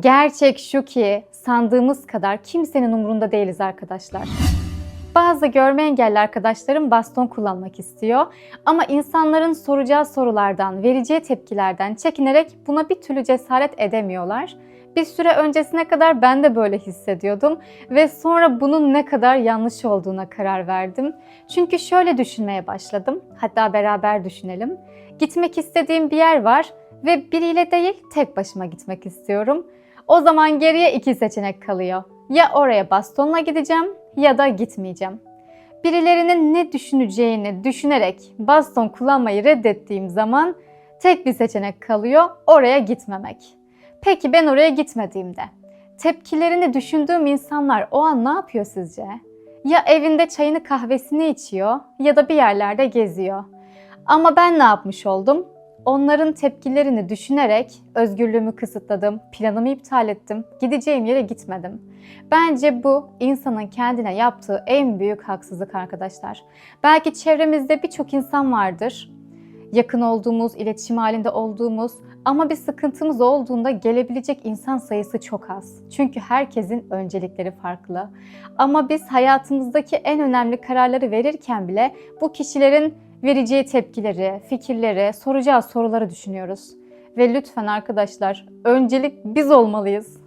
Gerçek şu ki sandığımız kadar kimsenin umurunda değiliz arkadaşlar. Bazı görme engelli arkadaşlarım baston kullanmak istiyor ama insanların soracağı sorulardan, vereceği tepkilerden çekinerek buna bir türlü cesaret edemiyorlar. Bir süre öncesine kadar ben de böyle hissediyordum ve sonra bunun ne kadar yanlış olduğuna karar verdim. Çünkü şöyle düşünmeye başladım. Hatta beraber düşünelim. Gitmek istediğim bir yer var ve biriyle değil tek başıma gitmek istiyorum. O zaman geriye iki seçenek kalıyor. Ya oraya bastonla gideceğim ya da gitmeyeceğim. Birilerinin ne düşüneceğini düşünerek baston kullanmayı reddettiğim zaman tek bir seçenek kalıyor, oraya gitmemek. Peki ben oraya gitmediğimde tepkilerini düşündüğüm insanlar o an ne yapıyor sizce? Ya evinde çayını kahvesini içiyor ya da bir yerlerde geziyor. Ama ben ne yapmış oldum? Onların tepkilerini düşünerek özgürlüğümü kısıtladım, planımı iptal ettim, gideceğim yere gitmedim. Bence bu insanın kendine yaptığı en büyük haksızlık arkadaşlar. Belki çevremizde birçok insan vardır. Yakın olduğumuz, iletişim halinde olduğumuz ama bir sıkıntımız olduğunda gelebilecek insan sayısı çok az. Çünkü herkesin öncelikleri farklı. Ama biz hayatımızdaki en önemli kararları verirken bile bu kişilerin vereceği tepkileri, fikirleri, soracağı soruları düşünüyoruz. Ve lütfen arkadaşlar öncelik biz olmalıyız.